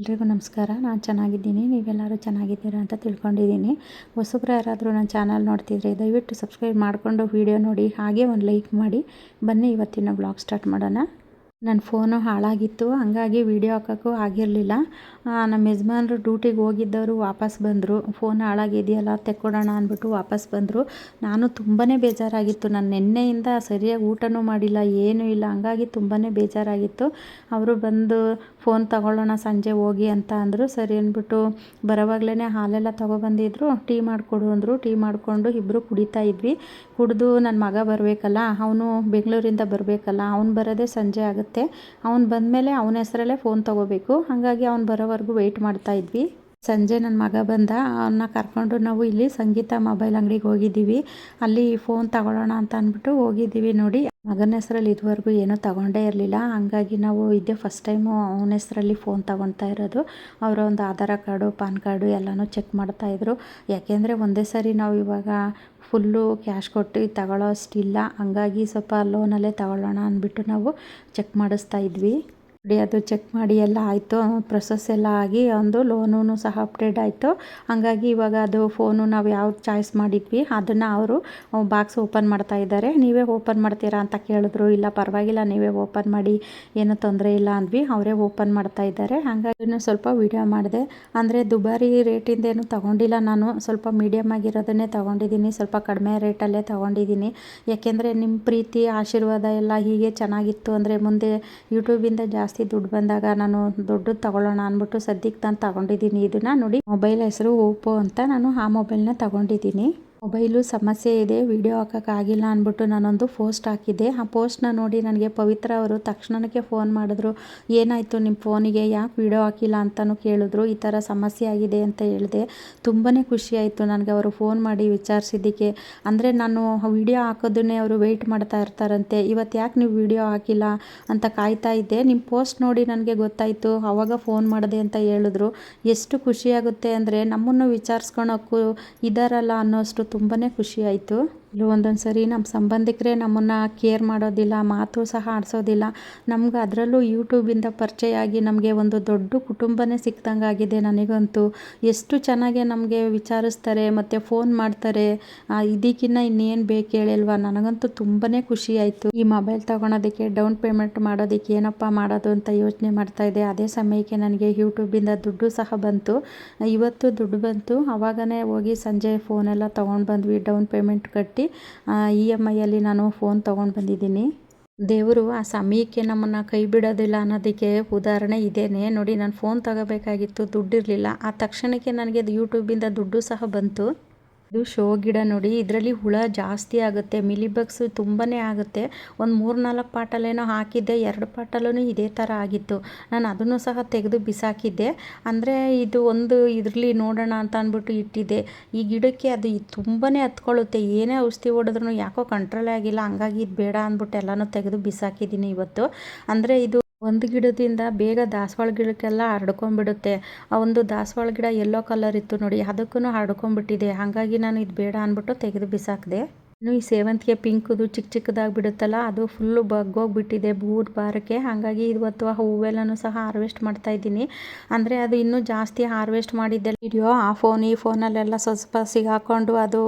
ಎಲ್ರಿಗೂ ನಮಸ್ಕಾರ. ನಾನು ಚೆನ್ನಾಗಿದ್ದೀನಿ. ನೀವೆಲ್ಲರೂ ಚೆನ್ನಾಗಿದ್ದೀರಾ ಅಂತ ತಿಳ್ಕೊಂಡಿದ್ದೀನಿ. ಹೊಸಬ್ರು ಯಾರಾದರೂ ನನ್ನ ಚಾನಲ್ ನೋಡ್ತಿದ್ರೆ ದಯವಿಟ್ಟು ಸಬ್ಸ್ಕ್ರೈಬ್ ಮಾಡಿಕೊಂಡು ವೀಡಿಯೋ ನೋಡಿ, ಹಾಗೆ ಒಂದು ಲೈಕ್ ಮಾಡಿ. ಬನ್ನಿ ಇವತ್ತಿನ ಬ್ಲಾಗ್ ಸ್ಟಾರ್ಟ್ ಮಾಡೋಣ. ನನ್ನ ಫೋನು ಹಾಳಾಗಿತ್ತು, ಹಾಗಾಗಿ ವೀಡಿಯೋ ಹಾಕೋಕ್ಕೂ ಆಗಿರಲಿಲ್ಲ. ನಮ್ಮ ಯಜಮಾನ್ರು ಡ್ಯೂಟಿಗೆ ಹೋಗಿದ್ದವರು ವಾಪಸ್ ಬಂದರು. ಫೋನ್ ಹಾಳಾಗಿದೆಯಲ್ಲ, ತೆಕ್ಕೊಡೋಣ ಅಂದ್ಬಿಟ್ಟು ವಾಪಸ್ ಬಂದರು. ನಾನು ತುಂಬಾ ಬೇಜಾರಾಗಿತ್ತು. ನಾನು ನಿನ್ನೆಯಿಂದ ಸರಿಯಾಗಿ ಊಟನೂ ಮಾಡಿಲ್ಲ, ಏನೂ ಇಲ್ಲ. ಹಂಗಾಗಿ ತುಂಬಾ ಬೇಜಾರಾಗಿತ್ತು. ಅವರು ಬಂದು, ಫೋನ್ ತಗೊಳ್ಳೋಣ ಸಂಜೆ ಹೋಗಿ ಅಂತ ಅಂದರು. ಸರಿ ಅಂದ್ಬಿಟ್ಟು ಬರೋವಾಗಲೇ ಹಾಲೆಲ್ಲ ತೊಗೊಬಂದಿದ್ರು. ಟೀ ಮಾಡಿಕೊಡು ಅಂದರು. ಟೀ ಮಾಡಿಕೊಂಡು ಇಬ್ಬರು ಕುಡಿತಾ ಇದ್ವಿ. ಕುಡಿದು ನನ್ನ ಮಗ ಬರಬೇಕಲ್ಲ, ಅವನು ಬೆಂಗಳೂರಿಂದ ಬರಬೇಕಲ್ಲ, ಅವ್ನು ಬರೋದೇ ಸಂಜೆ ಆಗುತ್ತೆ. ಅವ್ನು ಬಂದಮೇಲೆ ಅವನ ಹೆಸರಲ್ಲೇ ಫೋನ್ ತೊಗೋಬೇಕು. ಹಾಗಾಗಿ ಅವ್ನು ಬರೋವರೆಗೂ ವೆಯ್ಟ್ ಮಾಡ್ತಾ ಇದ್ವಿ. ಸಂಜೆ ನನ್ನ ಮಗ ಬಂದ ಅವನ್ನ ಕರ್ಕೊಂಡು ನಾವು ಇಲ್ಲಿ ಸಂಗೀತ ಮೊಬೈಲ್ ಅಂಗಡಿಗೆ ಹೋಗಿದ್ದೀವಿ. ಅಲ್ಲಿ ಫೋನ್ ತಗೊಳ್ಳೋಣ ಅಂತ ಅಂದ್ಬಿಟ್ಟು ಹೋಗಿದ್ದೀವಿ ನೋಡಿ. ಮಗನ ಹೆಸರಲ್ಲಿ ಇದುವರೆಗೂ ಏನೂ ತಗೊಂಡೇ ಇರಲಿಲ್ಲ. ಹಾಗಾಗಿ ನಾವು ಇದೇ ಫಸ್ಟ್ ಟೈಮು ಅವನ ಹೆಸರಲ್ಲಿ ಫೋನ್ ತಗೊಳ್ತಾ ಇರೋದು. ಅವರ ಒಂದು ಆಧಾರ ಕಾರ್ಡು, ಪಾನ್ ಕಾರ್ಡು ಎಲ್ಲನೂ ಚೆಕ್ ಮಾಡ್ತಾಯಿದ್ರು ಯಾಕೆಂದರೆ ಒಂದೇ ಸರಿ ನಾವು ಇವಾಗ ಫುಲ್ಲು ಕ್ಯಾಶ್ ಕೊಟ್ಟು ತಗೊಳ್ಳೋ ಅಷ್ಟಿಲ್ಲ ಹಂಗಾಗಿ ಸ್ವಲ್ಪ ಲೋನಲ್ಲೇ ತಗೊಳ್ಳೋಣ ಅಂದ್ಬಿಟ್ಟು ನಾವು ಚೆಕ್ ಮಾಡಿಸ್ತಾ ಇದ್ವಿ. ನೋಡಿ, ಅದು ಚೆಕ್ ಮಾಡಿ ಎಲ್ಲ ಆಯಿತು. ಪ್ರೊಸೆಸ್ ಎಲ್ಲ ಆಗಿ ಒಂದು ಲೋನೂ ಸಹ ಅಪ್ಡೇಟ್ ಆಯಿತು. ಹಾಗಾಗಿ ಇವಾಗ ಅದು ಫೋನು ನಾವು ಯಾವ ಚಾಯ್ಸ್ ಮಾಡಿದ್ವಿ, ಅದನ್ನು ಅವರು ಬಾಕ್ಸ್ ಓಪನ್ ಮಾಡ್ತಾ ಇದ್ದಾರೆ. ನೀವೇ ಓಪನ್ ಮಾಡ್ತೀರಾ ಅಂತ ಕೇಳಿದ್ರು. ಇಲ್ಲ, ಪರವಾಗಿಲ್ಲ, ನೀವೇ ಓಪನ್ ಮಾಡಿ. ಏನೂ ತೊಂದರೆ ಇಲ್ಲ ಅಂದ್ವಿ. ಅವರೇ ಓಪನ್ ಮಾಡ್ತಾ ಇದ್ದಾರೆ. ಹಾಗಾಗಿ ಸ್ವಲ್ಪ ವಿಡಿಯೋ ಮಾಡಿದೆ. ಅಂದರೆ ದುಬಾರಿ ರೇಟಿಂದೇನು ತೊಗೊಂಡಿಲ್ಲ ನಾನು. ಸ್ವಲ್ಪ ಮೀಡಿಯಮ್ ಆಗಿರೋದನ್ನೇ ತೊಗೊಂಡಿದ್ದೀನಿ. ಸ್ವಲ್ಪ ಕಡಿಮೆ ರೇಟಲ್ಲೇ ತೊಗೊಂಡಿದ್ದೀನಿ. ಯಾಕೆಂದರೆ ನಿಮ್ಮ ಪ್ರೀತಿ, ಆಶೀರ್ವಾದ ಎಲ್ಲ ಹೀಗೆ ಚೆನ್ನಾಗಿತ್ತು. ಅಂದರೆ ಮುಂದೆ ಯೂಟ್ಯೂಬಿಂದ ಜಾಸ್ತಿ ಜಾಸ್ತಿ ದುಡ್ಡು ಬಂದಾಗ ನಾನು ದೊಡ್ಡದು ತಗೊಳ್ಳೋಣ ಅಂದ್ಬಿಟ್ಟು ಸದ್ಯಕ್ಕೆ ನಾನು ತಗೊಂಡಿದ್ದೀನಿ. ಇದನ್ನು ನೋಡಿ ಮೊಬೈಲ್ ಹೆಸರು ಓಪೋ ಅಂತ ನಾನು ಆ ಮೊಬೈಲ್ನ ತಗೊಂಡಿದ್ದೀನಿ. ಮೊಬೈಲು ಸಮಸ್ಯೆ ಇದೆ, ವಿಡಿಯೋ ಹಾಕೋಕ್ಕಾಗಿಲ್ಲ ಅಂದ್ಬಿಟ್ಟು ನಾನೊಂದು ಪೋಸ್ಟ್ ಹಾಕಿದ್ದೆ. ಆ ಪೋಸ್ಟ್ನ ನೋಡಿ ನನಗೆ ಪವಿತ್ರ ಅವರು ತಕ್ಷಣಕ್ಕೆ ಫೋನ್ ಮಾಡಿದ್ರು, ಏನಾಯಿತು ನಿಮ್ಮ ಫೋನಿಗೆ? ಯಾಕೆ ವಿಡಿಯೋ ಹಾಕಿಲ್ಲ ಅಂತಲೂ ಕೇಳಿದ್ರು. ಈ ಥರ ಸಮಸ್ಯೆ ಆಗಿದೆ ಅಂತ ಹೇಳಿದೆ. ತುಂಬಾ ಖುಷಿಯಾಯಿತು ನನಗೆ ಅವರು ಫೋನ್ ಮಾಡಿ ವಿಚಾರಿಸಿದ್ದಕ್ಕೆ. ಅಂದರೆ ನಾನು ವಿಡಿಯೋ ಹಾಕೋದನ್ನೇ ಅವರು ವೆಯ್ಟ್ ಮಾಡ್ತಾ ಇರ್ತಾರಂತೆ. ಇವತ್ತು ಯಾಕೆ ನೀವು ವಿಡಿಯೋ ಹಾಕಿಲ್ಲ ಅಂತ ಕಾಯ್ತಾ ಇದ್ದೆ. ನಿಮ್ಮ ಪೋಸ್ಟ್ ನೋಡಿ ನನಗೆ ಗೊತ್ತಾಯಿತು. ಆವಾಗ ಫೋನ್ ಮಾಡಿದೆ ಅಂತ ಹೇಳಿದ್ರು. ಎಷ್ಟು ಖುಷಿಯಾಗುತ್ತೆ ಅಂದರೆ ನಮ್ಮನ್ನು ವಿಚಾರಿಸ್ಕೊಳಕ್ಕೂ ಇದಾರಲ್ಲ ಅನ್ನೋಷ್ಟು ತುಂಬಾ ಖುಷಿ ಇಲ್ಲೂ ಒಂದೊಂದು ಸರಿ ನಮ್ಮ ಸಂಬಂಧಿಕರೇ ನಮ್ಮನ್ನು ಕೇರ್ ಮಾಡೋದಿಲ್ಲ, ಮಾತು ಸಹ ಆಡಿಸೋದಿಲ್ಲ. ನಮ್ಗೆ ಅದರಲ್ಲೂ ಯೂಟ್ಯೂಬಿಂದ ಪರಿಚಯ ಆಗಿ ನಮಗೆ ಒಂದು ದೊಡ್ಡ ಕುಟುಂಬನೇ ಸಿಕ್ದಂಗೆ ಆಗಿದೆ ನನಗಂತೂ. ಎಷ್ಟು ಚೆನ್ನಾಗಿ ನಮಗೆ ವಿಚಾರಿಸ್ತಾರೆ, ಮತ್ತು ಫೋನ್ ಮಾಡ್ತಾರೆ ಇದಕ್ಕಿನ್ನ ಇನ್ನೇನು ಬೇಕು ಹೇಳಿಲ್ವಾ ನನಗಂತೂ ತುಂಬಾ ಖುಷಿ ಆಯಿತು. ಈ ಮೊಬೈಲ್ ತೊಗೊಳೋದಕ್ಕೆ, ಡೌನ್ ಪೇಮೆಂಟ್ ಮಾಡೋದಕ್ಕೆ ಏನಪ್ಪ ಮಾಡೋದು ಅಂತ ಯೋಚನೆ ಮಾಡ್ತಾ ಇದ್ದೆ. ಅದೇ ಸಮಯಕ್ಕೆ ನನಗೆ ಯೂಟ್ಯೂಬಿಂದ ದುಡ್ಡು ಸಹ ಬಂತು. ಇವತ್ತು ದುಡ್ಡು ಬಂತು. ಆವಾಗನೇ ಹೋಗಿ ಸಂಜೆ ಫೋನೆಲ್ಲ ತೊಗೊಂಡು ಬಂದ್ವಿ. ಡೌನ್ ಪೇಮೆಂಟ್ ಕಟ್ಟಿ ಇ ಎಂ ಐಯಲ್ಲಿ ನಾನು ಫೋನ್ ತೊಗೊಂಡು ಬಂದಿದ್ದೀನಿ. ದೇವರು ಆ ಸಮಯಕ್ಕೆ ನಮ್ಮನ್ನು ಕೈ ಬಿಡೋದಿಲ್ಲ ಅನ್ನೋದಕ್ಕೆ ಉದಾಹರಣೆ ಇದೇನೆ. ನೋಡಿ, ನಾನು ಫೋನ್ ತಗೋಬೇಕಾಗಿತ್ತು, ದುಡ್ಡಿರಲಿಲ್ಲ. ಆ ತಕ್ಷಣಕ್ಕೆ ನನಗೆ ಯೂಟ್ಯೂಬಿಂದ ದುಡ್ಡು ಸಹ ಬಂತು. ಇದು ಶೋ ಗಿಡ ನೋಡಿ, ಇದರಲ್ಲಿ ಹುಳ ಜಾಸ್ತಿ ಆಗುತ್ತೆ ಮಿಲಿಬಗ್ಸ್ ತುಂಬಾ ಆಗುತ್ತೆ. ಒಂದು ಮೂರು ನಾಲ್ಕು ಪಾಟಲ್ಲೇನೋ ಹಾಕಿದ್ದೆ, ಎರಡು ಪಾಟಲ್ಲೂ ಇದೇ ಥರ ಆಗಿತ್ತು. ನಾನು ಅದನ್ನು ಸಹ ತೆಗೆದು ಬಿಸಾಕಿದ್ದೆ. ಅಂದರೆ ಇದು ಒಂದು ಇದರಲ್ಲಿ ನೋಡೋಣ ಅಂತ ಅಂದ್ಬಿಟ್ಟು ಇಟ್ಟಿದ್ದೆ. ಈ ಗಿಡಕ್ಕೆ ಅದು ತುಂಬನೇ ಹತ್ಕೊಳ್ಳುತ್ತೆ. ಏನೇ ಔಷಧಿ ಹೊಡೆದ್ರೂ ಯಾಕೋ ಕಂಟ್ರೋಲೇ ಆಗಿಲ್ಲ ಹಂಗಾಗಿ ಇದು ಬೇಡ ಅಂದ್ಬಿಟ್ಟು ಎಲ್ಲನೂ ತೆಗೆದು ಬಿಸಾಕಿದ್ದೀನಿ ಇವತ್ತು. ಅಂದರೆ ಇದು ಒಂದು ಗಿಡದಿಂದ ಬೇಗ ದಾಸವಾಳ ಗಿಡಕ್ಕೆಲ್ಲ ಹರಡ್ಕೊಂಡ್ಬಿಡುತ್ತೆ. ಆ ಒಂದು ದಾಸವಾಳ ಗಿಡ ಎಲ್ಲೋ ಕಲರ್ ಇತ್ತು ನೋಡಿ ಅದಕ್ಕೂ ಹರಡ್ಕೊಂಡ್ಬಿಟ್ಟಿದೆ. ಹಾಗಾಗಿ ನಾನು ಇದು ಬೇಡ ಅಂದ್ಬಿಟ್ಟು ತೆಗೆದು ಬಿಸಾಕಿದೆ. ಇನ್ನು ಈ ಸೇವಂತಿಗೆ ಪಿಂಕುದು ಚಿಕ್ಕ ಚಿಕ್ಕದಾಗಿ ಬಿಡುತ್ತಲ್ಲ, ಅದು ಫುಲ್ಲು ಬಗ್ಗೋಗ್ಬಿಟ್ಟಿದೆ ಬೂದ್ ಬಾರಕ್ಕೆ ಹಾಗಾಗಿ ಇವತ್ತು ಆ ಹೂವೆಲ್ಲನೂ ಸಹ ಹಾರ್ವೆಸ್ಟ್ ಮಾಡ್ತಾ ಇದ್ದೀನಿ. ಅಂದರೆ ಅದು ಇನ್ನೂ ಜಾಸ್ತಿ ಹಾರ್ವೆಸ್ಟ್ ಮಾಡಿದ್ದೆ. ವಿಡಿಯೋ ಆ ಫೋನ್ ಈ ಫೋನಲ್ಲೆಲ್ಲ ಸ್ವಲ್ಪ ಸಿಗಾಕೊಂಡು ಅದು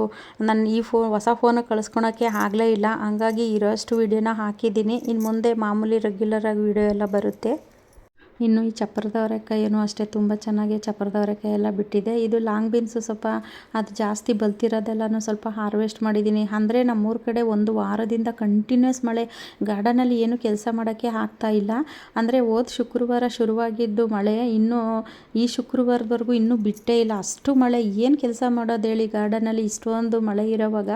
ನನ್ನ ಈ ಫೋನ್ ಹೊಸ ಫೋನು ಕಳಿಸ್ಕೊಳಕ್ಕೆ ಆಗಲೇ ಇಲ್ಲ. ಹಂಗಾಗಿ ಇರೋಷ್ಟು ವಿಡಿಯೋನ ಹಾಕಿದ್ದೀನಿ. ಇನ್ನು ಮುಂದೆ ಮಾಮೂಲಿ ರೆಗ್ಯುಲರಾಗಿ ವಿಡಿಯೋ ಎಲ್ಲ ಬರುತ್ತೆ. ಇನ್ನು ಈ ಚಪ್ಪರದ ಅವರೆಕಾಯಿನೂ ಅಷ್ಟೇ, ತುಂಬ ಚೆನ್ನಾಗಿ ಚಪ್ಪರದ ಅವರೆಕಾಯಿ ಎಲ್ಲ ಬಿಟ್ಟಿದೆ. ಇದು ಲಾಂಗ್ ಬೀನ್ಸು ಸ್ವಲ್ಪ ಅದು ಜಾಸ್ತಿ ಬಲ್ತಿರೋದೆಲ್ಲನೂ ಸ್ವಲ್ಪ ಹಾರ್ವೆಸ್ಟ್ ಮಾಡಿದ್ದೀನಿ. ಅಂದರೆ ನಮ್ಮೂರ ಕಡೆ ಒಂದು ವಾರದಿಂದ ಕಂಟಿನ್ಯೂಸ್ ಮಳೆ, ಗಾರ್ಡನಲ್ಲಿ ಏನು ಕೆಲಸ ಮಾಡೋಕ್ಕೆ ಆಗ್ತಾ ಇಲ್ಲ. ಅಂದರೆ ಹೋದ ಶುಕ್ರವಾರ ಶುರುವಾಗಿದ್ದು ಮಳೆ, ಇನ್ನೂ ಈ ಶುಕ್ರವಾರದವರೆಗೂ ಇನ್ನೂ ಬಿಟ್ಟೇ ಇಲ್ಲ. ಅಷ್ಟು ಮಳೆ, ಏನು ಕೆಲಸ ಮಾಡೋದು ಹೇಳಿ ಗಾರ್ಡನಲ್ಲಿ ಇಷ್ಟೊಂದು ಮಳೆ ಇರೋವಾಗ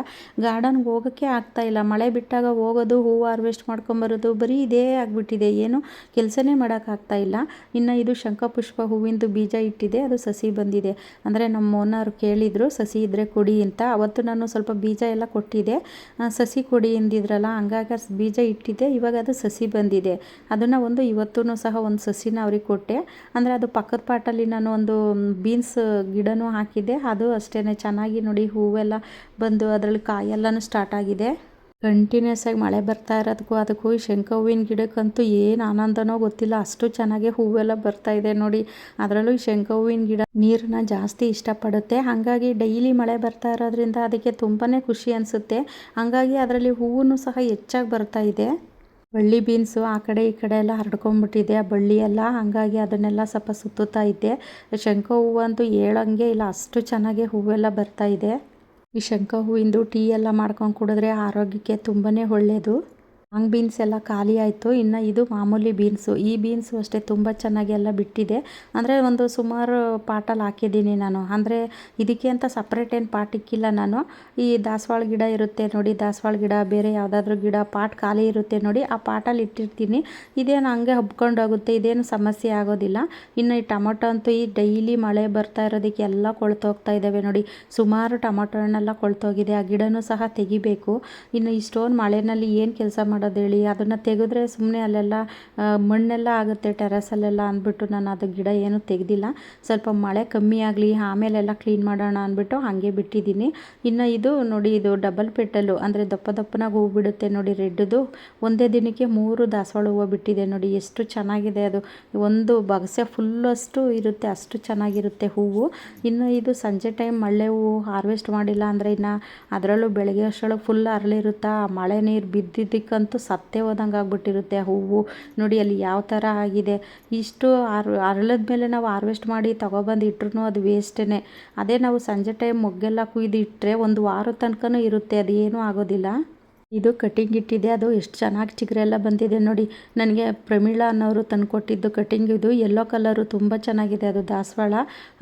ಗಾರ್ಡನ್ಗೆ ಹೋಗೋಕ್ಕೆ ಆಗ್ತಾ ಇಲ್ಲ. ಮಳೆ ಬಿಟ್ಟಾಗ ಹೋಗೋದು, ಹೂವು ಹಾರ್ವೆಸ್ಟ್ ಮಾಡ್ಕೊಂಬರೋದು ಬರೀ ಇದೇ ಆಗಿಬಿಟ್ಟಿದೆ. ಏನು ಕೆಲಸನೇ ಮಾಡೋಕ್ಕಾಗ್ತಾ ಇಲ್ಲ. ಇಲ್ಲ. ಇನ್ನು ಇದು ಶಂಖಪುಷ್ಪ ಹೂವಿಂದು ಬೀಜ ಇಟ್ಟಿದೆ, ಅದು ಸಸಿ ಬಂದಿದೆ. ಅಂದರೆ ನಮ್ಮ ಓನರ್ ಕೇಳಿದರು, ಸಸಿ ಇದ್ದರೆ ಕೊಡಿ ಅಂತ. ಅವತ್ತು ನಾನು ಸ್ವಲ್ಪ ಬೀಜ ಎಲ್ಲ ಕೊಟ್ಟಿದ್ದೆ. ಸಸಿ ಕೊಡಿ ಎಂದಿದ್ರಲ್ಲ ಹಂಗಾಗಿ ಬೀಜ ಇಟ್ಟಿದ್ದೆ. ಇವಾಗ ಅದು ಸಸಿ ಬಂದಿದೆ. ಅದನ್ನು ಒಂದು ಇವತ್ತೂ ಸಹ ಒಂದು ಸಸಿನ ಅವ್ರಿಗೆ ಕೊಟ್ಟೆ. ಅಂದರೆ ಅದು ಪಕ್ಕದ ಪಾಟಲ್ಲಿ ನಾನು ಒಂದು ಬೀನ್ಸ್ ಗಿಡನೂ ಹಾಕಿದ್ದೆ. ಅದು ಅಷ್ಟೇ ಚೆನ್ನಾಗಿ ನೋಡಿ ಹೂವೆಲ್ಲ ಬಂದು ಅದರಲ್ಲಿ ಕಾಯೆಲ್ಲನೂ ಸ್ಟಾರ್ಟ್ ಆಗಿದೆ. ಕಂಟಿನ್ಯೂಸ್ ಆಗಿ ಮಳೆ ಬರ್ತಾ ಇರೋದಕ್ಕೂ ಅದಕ್ಕೂ ಈ ಶಂಖ ಹೂವಿನ ಗಿಡಕ್ಕಂತೂ ಏನು ಆನಂದನೋ ಗೊತ್ತಿಲ್ಲ. ಅಷ್ಟು ಚೆನ್ನಾಗಿ ಹೂವೆಲ್ಲ ಬರ್ತಾ ಇದೆ ನೋಡಿ. ಅದರಲ್ಲೂ ಈ ಶಂಖ ಹೂವಿನ ಗಿಡ ನೀರನ್ನ ಜಾಸ್ತಿ ಇಷ್ಟಪಡುತ್ತೆ. ಹಾಗಾಗಿ ಡೈಲಿ ಮಳೆ ಬರ್ತಾ ಇರೋದ್ರಿಂದ ಅದಕ್ಕೆ ತುಂಬಾ ಖುಷಿ ಅನಿಸುತ್ತೆ. ಹಾಗಾಗಿ ಅದರಲ್ಲಿ ಹೂವು ಸಹ ಹೆಚ್ಚಾಗಿ ಬರ್ತಾ ಇದೆ. ಬಳ್ಳಿ ಬೀನ್ಸು ಆ ಕಡೆ ಈ ಕಡೆ ಎಲ್ಲ ಹರಡ್ಕೊಂಡ್ಬಿಟ್ಟಿದೆ ಆ ಬಳ್ಳಿ ಎಲ್ಲ. ಹಾಗಾಗಿ ಅದನ್ನೆಲ್ಲ ಸ್ವಲ್ಪ ಸುತ್ತುತ್ತಾ ಇದ್ದೆ. ಶಂಖ ಹೂವು ಅಂತೂ ಹೇಳಂಗೆ ಇಲ್ಲ. ಅಷ್ಟು ಚೆನ್ನಾಗಿ ಹೂವೆಲ್ಲ ಬರ್ತಾ ಇದೆ. ಈ ಶಂಖ ಹೂವಿಂದು ಟೀ ಎಲ್ಲ ಮಾಡ್ಕೊಂಡು ಕುಡಿದ್ರೆ ಆರೋಗ್ಯಕ್ಕೆ ತುಂಬಾ ಒಳ್ಳೆಯದು ಲಾಂಗ್ ಬೀನ್ಸ್ ಎಲ್ಲ ಖಾಲಿ ಆಯಿತು. ಇನ್ನು ಇದು ಮಾಮೂಲಿ ಬೀನ್ಸು ಈ ಬೀನ್ಸು ಅಷ್ಟೇ ತುಂಬ ಚೆನ್ನಾಗಿ ಎಲ್ಲ ಬಿಟ್ಟಿದೆ. ಅಂದರೆ ಒಂದು ಸುಮಾರು ಪಾಟಲ್ಲಿ ಹಾಕಿದ್ದೀನಿ ನಾನು. ಅಂದರೆ ಇದಕ್ಕೆ ಅಂತ ಸಪ್ರೇಟ್ ಏನು ಪಾಟ್ ಇಕ್ಕಿಲ್ಲ ನಾನು. ಈ ದಾಸವಾಳ ಗಿಡ ಇರುತ್ತೆ ನೋಡಿ, ದಾಸವಾಳ ಗಿಡ, ಬೇರೆ ಯಾವುದಾದ್ರೂ ಗಿಡ ಪಾಟ್ ಖಾಲಿ ಇರುತ್ತೆ ನೋಡಿ, ಆ ಪಾಟಲ್ಲಿ ಇಟ್ಟಿರ್ತೀನಿ. ಇದೇನು ಹಂಗೆ ಹಬ್ಕೊಂಡೋಗುತ್ತೆ ಇದೇನು ಸಮಸ್ಯೆ ಆಗೋದಿಲ್ಲ. ಇನ್ನು ಈ ಟೊಮೊಟೊ ಅಂತೂ ಈ ಡೈಲಿ ಮಳೆ ಬರ್ತಾ ಇರೋದಕ್ಕೆ ಎಲ್ಲ ಕೊಳ್ತೋಗ್ತಾ ಇದ್ದಾವೆ ನೋಡಿ. ಸುಮಾರು ಟೊಮೊಟೊ ಹಣ್ಣೆಲ್ಲ ಕೊಳ್ತೋಗಿದೆ ಆ ಗಿಡನೂ ಸಹ ತೆಗಿಬೇಕು. ಇನ್ನು ಇಷ್ಟೊಂದು ಮಳೆಯಲ್ಲಿ ಏನು ಕೆಲಸ ಮಾಡೋದು ಹೇಳಿ ಅದನ್ನು ತೆಗೆದ್ರೆ ಸುಮ್ಮನೆ ಅಲ್ಲೆಲ್ಲ ಮಣ್ಣೆಲ್ಲ ಆಗುತ್ತೆ ಟೆರಸಲ್ಲೆಲ್ಲ ಅಂದ್ಬಿಟ್ಟು ನಾನು ಅದು ಗಿಡ ಏನೂ ತೆಗೆದಿಲ್ಲ. ಸ್ವಲ್ಪ ಮಳೆ ಕಮ್ಮಿ ಆಗಲಿ, ಆಮೇಲೆಲ್ಲ ಕ್ಲೀನ್ ಮಾಡೋಣ ಅಂದ್ಬಿಟ್ಟು ಹಾಗೆ ಬಿಟ್ಟಿದ್ದೀನಿ. ಇನ್ನು ಇದು ನೋಡಿ, ಇದು ಡಬಲ್ ಪೆಟ್ಟಲು ಅಂದರೆ ದಪ್ಪ ದಪ್ಪನಾಗ ಹೂ ಬಿಡುತ್ತೆ ನೋಡಿ, ರೆಡ್ದು. ಒಂದೇ ದಿನಕ್ಕೆ ಮೂರು ದಾಸವಾಳ ಹೂವು ಬಿಟ್ಟಿದೆ ನೋಡಿ, ಎಷ್ಟು ಚೆನ್ನಾಗಿದೆ ಅದು. ಒಂದು ಬಗಸೆ ಫುಲ್ಲಷ್ಟು ಇರುತ್ತೆ, ಅಷ್ಟು ಚೆನ್ನಾಗಿರುತ್ತೆ ಹೂವು. ಇನ್ನು ಇದು ಸಂಜೆ ಟೈಮ್ ಮಳೆ ಹೂವು ಹಾರ್ವೆಸ್ಟ್ ಮಾಡಿಲ್ಲ ಅಂದರೆ ಇನ್ನು ಅದರಲ್ಲೂ ಬೆಳಗ್ಗೆ ಅಷ್ಟರೊಳಗೆ ಫುಲ್ ಅರಳಿರುತ್ತಾ, ಮಳೆ ನೀರು ಬಿದ್ದಿದ್ದಕ್ಕಂತೂ ಸತ್ತೇ ಹೋದಂಗೆ ಆಗ್ಬಿಟ್ಟಿರುತ್ತೆ ಹೂವು. ನೋಡಿ ಅಲ್ಲಿ ಯಾವ ಥರ ಆಗಿದೆ. ಇಷ್ಟು ಅರ್, ಅರಳದ ಮೇಲೆ ನಾವು ಹಾರ್ವೆಸ್ಟ್ ಮಾಡಿ ತೊಗೊಬಂದು ಇಟ್ರು ಅದು ವೇಸ್ಟೇ ಅದೇ ನಾವು ಸಂಜೆ ಟೈಮ್ ಮೊಗ್ಗೆಲ್ಲ ಕುಯ್ದು ಇಟ್ಟರೆ ಒಂದು ವಾರದ ತನಕನೂ ಇರುತ್ತೆ ಅದು ಏನೂ ಆಗೋದಿಲ್ಲ. ಇದು ಕಟಿಂಗ್ ಇಟ್ಟಿದೆ, ಅದು ಎಷ್ಟು ಚೆನ್ನಾಗಿ ಚಿಗುರೆಲ್ಲ ಬಂದಿದೆ ನೋಡಿ. ನನಗೆ ಪ್ರಮೀಳಾ ಅನ್ನೋರು ತಂದುಕೊಟ್ಟಿದ್ದು ಕಟಿಂಗ್ ಇದು. ಯೆಲ್ಲೋ ಕಲರು ತುಂಬ ಚೆನ್ನಾಗಿದೆ ಅದು ದಾಸವಾಳ.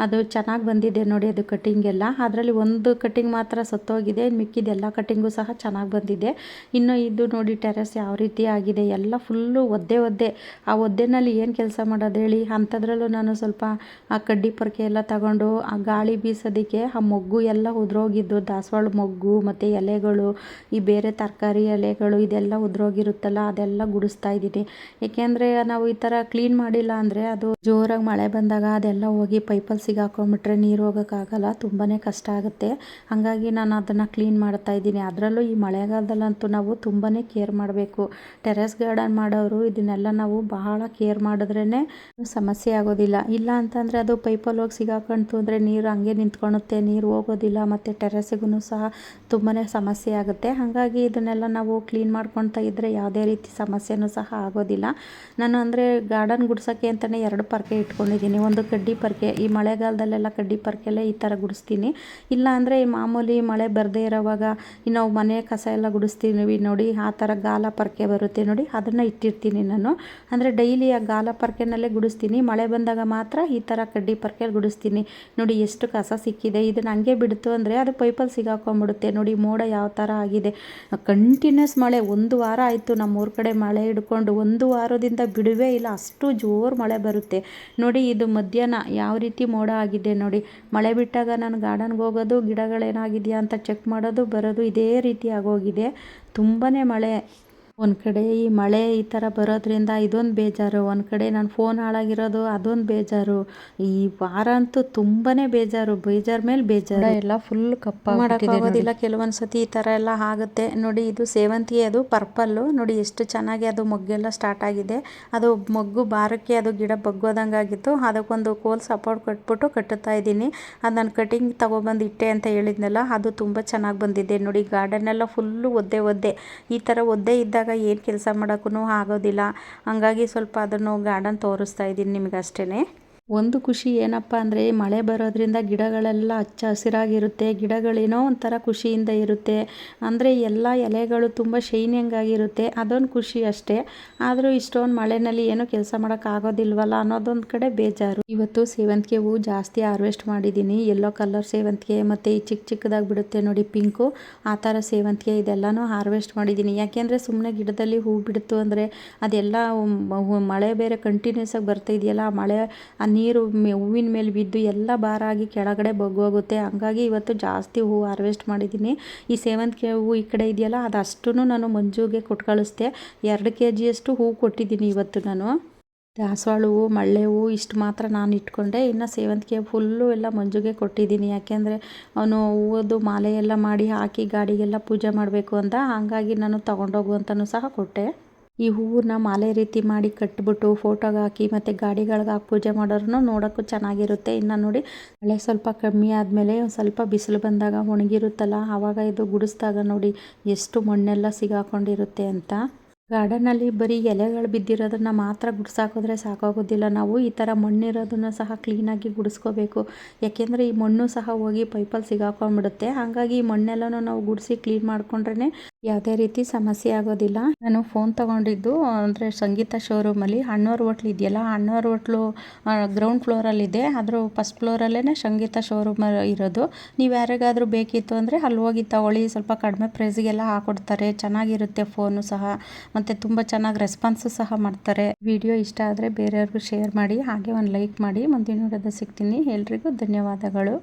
ಅದು ಚೆನ್ನಾಗಿ ಬಂದಿದೆ ನೋಡಿ ಅದು ಕಟಿಂಗ್ ಎಲ್ಲ. ಅದರಲ್ಲಿ ಒಂದು ಕಟಿಂಗ್ ಮಾತ್ರ ಸತ್ತೋಗಿದೆ. ಮಿಕ್ಕಿದ ಎಲ್ಲ ಕಟಿಂಗು ಸಹ ಚೆನ್ನಾಗಿ ಬಂದಿದೆ. ಇನ್ನು ಇದು ನೋಡಿ ಟೆರೆಸ್ ಯಾವ ರೀತಿ ಆಗಿದೆ. ಎಲ್ಲ ಫುಲ್ಲು ಒದ್ದೆ ಒದ್ದೆ. ಆ ಒದ್ದೆನಲ್ಲಿ ಏನು ಕೆಲಸ ಮಾಡೋದು ಹೇಳಿ? ಅಂಥದ್ರಲ್ಲೂ ನಾನು ಸ್ವಲ್ಪ ಆ ಕಡ್ಡಿ ಪೊರಕೆ ಎಲ್ಲ ತಗೊಂಡು ಆ ಗಾಳಿ ಬೀಸೋದಕ್ಕೆ ಆ ಮೊಗ್ಗು ಎಲ್ಲ ಉದುರೋಗಿದ್ದು. ದಾಸವಾಳ ಮೊಗ್ಗು, ಮತ್ತು ಎಲೆಗಳು, ಈ ಬೇರೆ ತರಕಾರಿ ತರಕಾರಿ ಎಲೆಗಳು ಇದೆಲ್ಲ ಉದುರೋಗಿರುತ್ತಲ್ಲ, ಅದೆಲ್ಲ ಗುಡಿಸ್ತಾ ಇದ್ದೀನಿ. ಏಕೆಂದರೆ ನಾವು ಈ ಥರ ಕ್ಲೀನ್ ಮಾಡಿಲ್ಲ ಅಂದರೆ ಅದು ಜೋರಾಗಿ ಮಳೆ ಬಂದಾಗ ಅದೆಲ್ಲ ಹೋಗಿ ಪೈಪಲ್ಲಿ ಸಿಗಾಕೊಂಡ್ಬಿಟ್ರೆ ನೀರು ಹೋಗೋಕ್ಕಾಗಲ್ಲ ತುಂಬಾ ಕಷ್ಟ ಆಗುತ್ತೆ. ಹಾಗಾಗಿ ನಾನು ಅದನ್ನು ಕ್ಲೀನ್ ಮಾಡ್ತಾ ಇದ್ದೀನಿ. ಅದರಲ್ಲೂ ಈ ಮಳೆಗಾಲದಲ್ಲಂತೂ ನಾವು ತುಂಬಾ ಕೇರ್ ಮಾಡಬೇಕು. ಟೆರೆಸ್ ಗಾರ್ಡನ್ ಮಾಡೋರು ಇದನ್ನೆಲ್ಲ ನಾವು ಬಹಳ ಕೇರ್ ಮಾಡಿದ್ರೇ ಸಮಸ್ಯೆ ಆಗೋದಿಲ್ಲ. ಇಲ್ಲ ಅಂತಂದರೆ ಅದು ಪೈಪಲ್ಲಿ ಹೋಗಿ ಸಿಗಾಕೊಂತು ಅಂದರೆ ನೀರು ಹಂಗೆ ನಿಂತ್ಕೊಳುತ್ತೆ ನೀರು ಹೋಗೋದಿಲ್ಲ, ಮತ್ತು ಟೆರೆಸ್ಗೂ ಸಹ ತುಂಬಾ ಸಮಸ್ಯೆ ಆಗುತ್ತೆ. ಹಾಗಾಗಿ ಇದನ್ನು ಅದನ್ನೆಲ್ಲ ನಾವು ಕ್ಲೀನ್ ಮಾಡ್ಕೊಳ್ತಾ ಇದ್ದರೆ ಯಾವುದೇ ರೀತಿ ಸಮಸ್ಯೆನೂ ಸಹ ಆಗೋದಿಲ್ಲ. ನಾನು ಅಂದರೆ ಗಾರ್ಡನ್ ಗುಡಿಸೋಕ್ಕೆ ಅಂತಲೇ ಎರಡು ಪರ್ಕೆ ಇಟ್ಕೊಂಡಿದ್ದೀನಿ. ಒಂದು ಕಡ್ಡಿ ಪರ್ಕೆ. ಈ ಮಳೆಗಾಲದಲ್ಲೆಲ್ಲ ಕಡ್ಡಿ ಪರ್ಕೆಲ್ಲೇ ಈ ಥರ ಗುಡಿಸ್ತೀನಿ. ಇಲ್ಲ ಅಂದರೆ ಮಾಮೂಲಿ ಮಳೆ ಬರದೇ ಇರೋವಾಗ ನಾವು ಮನೆ ಕಸ ಎಲ್ಲ ಗುಡಿಸ್ತೀವಿ ನೋಡಿ, ಆ ಥರ ಗಾಲ ಪರ್ಕೆ ಬರುತ್ತೆ ನೋಡಿ, ಅದನ್ನು ಇಟ್ಟಿರ್ತೀನಿ ನಾನು. ಅಂದರೆ ಡೈಲಿ ಆ ಗಾಲ ಪರ್ಕೆನಲ್ಲೇ ಗುಡಿಸ್ತೀನಿ. ಮಳೆ ಬಂದಾಗ ಮಾತ್ರ ಈ ಥರ ಕಡ್ಡಿ ಪರ್ಕೆಯಲ್ಲಿ ಗುಡಿಸ್ತೀನಿ. ನೋಡಿ, ಎಷ್ಟು ಕಸ ಸಿಕ್ಕಿದೆ. ಇದನ್ನು ಹಂಗೆ ಬಿಡ್ತು ಅಂದರೆ ಅದು ಪೈಪಲ್ಲಿ ಸಿಗಾಕೊಂಡ್ಬಿಡುತ್ತೆ. ನೋಡಿ, ಮೋಡ ಯಾವ ಥರ ಆಗಿದೆ. ಕಂಟಿನ್ಯೂಸ್ ಮಳೆ, ಒಂದು ವಾರ ಆಯಿತು ನಮ್ಮೂರ ಕಡೆ ಮಳೆ ಹಿಡ್ಕೊಂಡು, ಒಂದು ವಾರದಿಂದ ಬಿಡುವೇ ಇಲ್ಲ, ಅಷ್ಟು ಜೋರು ಮಳೆ ಬರುತ್ತೆ. ನೋಡಿ, ಇದು ಮಧ್ಯಾಹ್ನ ಯಾವ ರೀತಿ ಮೋಡ ಆಗಿದೆ ನೋಡಿ. ಮಳೆ ಬಿಟ್ಟಾಗ ನಾನು ಗಾರ್ಡನ್ಗೆ ಹೋಗೋದು, ಗಿಡಗಳೇನಾಗಿದೆಯಾ ಅಂತ ಚೆಕ್ ಮಾಡೋದು, ಬರೋದು ಇದೇ ರೀತಿ ಆಗೋಗಿದೆ. ತುಂಬಾ ಮಳೆ. ಒಂದು ಕಡೆ ಈ ಮಳೆ ಈ ತರ ಬರೋದ್ರಿಂದ ಇದೊಂದು ಬೇಜಾರು ಒಂದು ಕಡೆ ನನ್ನ ಫೋನ್ ಹಾಳಾಗಿರೋದು ಅದೊಂದು ಬೇಜಾರು. ಈ ವಾರ ಅಂತೂ ತುಂಬಾನೇ ಬೇಜಾರು ಬೇಜಾರು ಮೇಲೆ ಬೇಜಾರು. ಎಲ್ಲ ಫುಲ್ ಕಪ್ಪ ಮಾಡೋಕ್ಕಾಗೋದಿಲ್ಲ ಕೆಲವೊಂದು ಸತಿ ಈ ತರ ಎಲ್ಲ ಆಗುತ್ತೆ. ನೋಡಿ ಇದು ಸೇವಂತಿಗೆ ಅದು ಪರ್ಪಲ್ಲು ನೋಡಿ ಎಷ್ಟು ಚೆನ್ನಾಗಿ ಅದು ಮೊಗ್ಗೆಲ್ಲ ಸ್ಟಾರ್ಟ್ ಆಗಿದೆ. ಅದು ಮೊಗ್ಗು ಬಾರಕ್ಕೆ ಅದು ಗಿಡ ಬಗ್ಗೋದಂಗೆ ಆಗಿತ್ತು ಅದಕ್ಕೊಂದು ಕೋಲ್ ಸಪೋರ್ಟ್ ಕಟ್ಬಿಟ್ಟು ಕಟ್ಟುತ್ತಾ ಇದ್ದೀನಿ. ಅದು ನಾನು ಕಟಿಂಗ್ ತೊಗೊಬಂದು ಇಟ್ಟೆ ಅಂತ ಹೇಳಿದ್ನಲ್ಲ ಅದು ತುಂಬ ಚೆನ್ನಾಗಿ ಬಂದಿದೆ. ನೋಡಿ ಗಾರ್ಡನ್ ಎಲ್ಲ ಫುಲ್ಲು ಒದ್ದೆ ಒದ್ದೆ. ಈ ಥರ ಒದ್ದೆ ಇದ್ದಾಗ ಏನು ಕೆಲಸ ಮಾಡೋಕ್ಕೂ ಆಗೋದಿಲ್ಲ. ಹಂಗಾಗಿ ಸ್ವಲ್ಪ ಅದನ್ನು ಗಾರ್ಡನ್ ತೋರಿಸ್ತಾ ಇದ್ದೀನಿ ನಿಮ್ಗೆ ಅಷ್ಟೇ ಒಂದು ಖುಷಿ ಏನಪ್ಪ ಅಂದರೆ ಮಳೆ ಬರೋದ್ರಿಂದ ಗಿಡಗಳೆಲ್ಲ ಹಚ್ಚ ಹಸಿರಾಗಿರುತ್ತೆ, ಗಿಡಗಳೇನೋ ಒಂಥರ ಖುಷಿಯಿಂದ ಇರುತ್ತೆ. ಅಂದರೆ ಎಲ್ಲ ಎಲೆಗಳು ತುಂಬ ಶೈನಿಂಗ್ ಆಗಿರುತ್ತೆ ಅದೊಂದು ಖುಷಿ ಅಷ್ಟೇ. ಆದರೂ ಇಷ್ಟೊಂದು ಮಳೆಯಲ್ಲಿ ಏನೂ ಕೆಲಸ ಮಾಡೋಕ್ಕಾಗೋದಿಲ್ವಲ್ಲ ಅನ್ನೋದೊಂದು ಕಡೆ ಬೇಜಾರು. ಇವತ್ತು ಸೇವಂತಿಗೆ ಹೂವು ಜಾಸ್ತಿ ಹಾರ್ವೆಸ್ಟ್ ಮಾಡಿದ್ದೀನಿ ಎಲ್ಲೋ ಕಲರ್ ಸೇವಂತಿಗೆ ಮತ್ತು ಈ ಚಿಕ್ಕ ಚಿಕ್ಕದಾಗಿ ಬಿಡುತ್ತೆ ನೋಡಿ ಪಿಂಕು. ಆ ಥರ ಸೇವಂತಿಗೆ ಇದೆಲ್ಲನೂ ಹಾರ್ವೆಸ್ಟ್ ಮಾಡಿದ್ದೀನಿ ಯಾಕೆಂದರೆ ಸುಮ್ಮನೆ ಗಿಡದಲ್ಲಿ ಹೂ ಬಿಡ್ತು ಅಂದರೆ ಅದೆಲ್ಲ ಮಳೆ ಬೇರೆ ಕಂಟಿನ್ಯೂಸ್ ಆಗಿ ಬರ್ತಾ ಇದೆಯಲ್ಲ, ಮಳೆ ಆ ನೀರು ಹೂವಿನ ಮೇಲೆ ಬಿದ್ದು ಎಲ್ಲ ಬಾರಾಗಿ ಕೆಳಗಡೆ ಬಗ್ಗೋಗುತ್ತೆ. ಹಂಗಾಗಿ ಇವತ್ತು ಜಾಸ್ತಿ ಹೂವು ಹಾರ್ವೆಸ್ಟ್ ಮಾಡಿದ್ದೀನಿ. ಈ ಸೇವಂತಿಗೆ ಹೂವು ಈ ಕಡೆ ಇದೆಯಲ್ಲ ಅದು ನಾನು ಮಂಜುಗೆ ಕೊಟ್ಟು ಕಳಿಸ್ದೆ. ಎರಡು ಕೆ ಜಿಯಷ್ಟು ಹೂವು ಕೊಟ್ಟಿದ್ದೀನಿ ಇವತ್ತು ನಾನು. ದಾಸವಾಳ ಹೂವು ಮಳ್ಳೆ ಹೂವು ಇಷ್ಟು ಮಾತ್ರ ನಾನು ಇಟ್ಕೊಂಡೆ. ಇನ್ನು ಸೇವಂತಿಗೆ ಫುಲ್ಲು ಎಲ್ಲ ಮಂಜುಗೆ ಕೊಟ್ಟಿದ್ದೀನಿ. ಯಾಕೆಂದರೆ ಅವನು ಹೂವದು ಮಾಲೆ ಎಲ್ಲ ಮಾಡಿ ಹಾಕಿ ಗಾಡಿಗೆಲ್ಲ ಪೂಜೆ ಮಾಡಬೇಕು ಅಂತ. ಹಾಗಾಗಿ ನಾನು ತೊಗೊಂಡೋಗು ಅಂತಲೂ ಸಹ ಕೊಟ್ಟೆ. ಈ ಹೂವನ್ನ ಮಾಲೆ ರೀತಿ ಮಾಡಿ ಕಟ್ಬಿಟ್ಟು ಫೋಟೋಗೆ ಹಾಕಿ ಮತ್ತು ಗಾಡಿಗಳಿಗೆ ಹಾಕಿ ಪೂಜೆ ಮಾಡೋರು ನೋಡೋಕ್ಕೂ ಚೆನ್ನಾಗಿರುತ್ತೆ. ಇನ್ನು ನೋಡಿ ಮಳೆ ಸ್ವಲ್ಪ ಕಮ್ಮಿ ಆದಮೇಲೆ ಸ್ವಲ್ಪ ಬಿಸಿಲು ಬಂದಾಗ ಒಣಗಿರುತ್ತಲ್ಲ, ಆವಾಗ ಇದು ಗುಡಿಸ್ದಾಗ ನೋಡಿ ಎಷ್ಟು ಮಣ್ಣೆಲ್ಲ ಸಿಗಾಕೊಂಡಿರುತ್ತೆ ಅಂತ. ಗಾರ್ಡನಲ್ಲಿ ಬರೀ ಎಲೆಗಳು ಬಿದ್ದಿರೋದನ್ನು ಮಾತ್ರ ಗುಡಿಸಾಕೋದ್ರೆ ಸಾಕಾಗೋದಿಲ್ಲ. ನಾವು ಈ ಥರ ಮಣ್ಣಿರೋದನ್ನು ಸಹ ಕ್ಲೀನಾಗಿ ಗುಡಿಸ್ಕೋಬೇಕು. ಯಾಕೆಂದರೆ ಈ ಮಣ್ಣು ಸಹ ಹೋಗಿ ಪೈಪಲ್ಲಿ ಸಿಗಾಕೊಂಡ್ಬಿಡುತ್ತೆ. ಹಾಗಾಗಿ ಈ ಮಣ್ಣೆಲ್ಲನೂ ನಾವು ಗುಡಿಸಿ ಕ್ಲೀನ್ ಮಾಡ್ಕೊಂಡ್ರೆ ಯಾವುದೇ ರೀತಿ ಸಮಸ್ಯೆ ಆಗೋದಿಲ್ಲ. ನಾನು ಫೋನ್ ತಗೊಂಡಿದ್ದು, ಅಂದರೆ ಸಂಗೀತ ಶೋರೂಮಲ್ಲಿ ಅಣ್ಣವ್ರ ಹೋಟ್ಲ್ ಇದೆಯಲ್ಲ ಅಣ್ಣವ್ರ ಹೋಟ್ಲು ಗ್ರೌಂಡ್ ಫ್ಲೋರಲ್ಲಿದೆ ಅದ್ರ ಫಸ್ಟ್ ಫ್ಲೋರಲ್ಲೇ ಸಂಗೀತ ಶೋರೂಮ್ ಇರೋದು. ನೀವು ಯಾರಿಗಾದರೂ ಬೇಕಿತ್ತು ಅಂದರೆ ಅಲ್ಲಿ ಹೋಗಿ ತಗೊಳ್ಳಿ. ಸ್ವಲ್ಪ ಕಡಿಮೆ ಪ್ರೈಸ್ಗೆಲ್ಲ ಹಾಕೊಡ್ತಾರೆ. ಚೆನ್ನಾಗಿರುತ್ತೆ ಫೋನು ಸಹ. ಮತ್ತು ತುಂಬ ಚೆನ್ನಾಗಿ ರೆಸ್ಪಾನ್ಸು ಸಹ ಮಾಡ್ತಾರೆ. ವಿಡಿಯೋ ಇಷ್ಟ ಆದರೆ ಬೇರೆಯವ್ರಿಗೂ ಶೇರ್ ಮಾಡಿ, ಹಾಗೆ ಒಂದು ಲೈಕ್ ಮಾಡಿ. ಮುಂದಿನ ವಿಡಿಯೋದಲ್ಲಿ ಸಿಗ್ತೀನಿ. ಎಲ್ರಿಗೂ ಧನ್ಯವಾದಗಳು.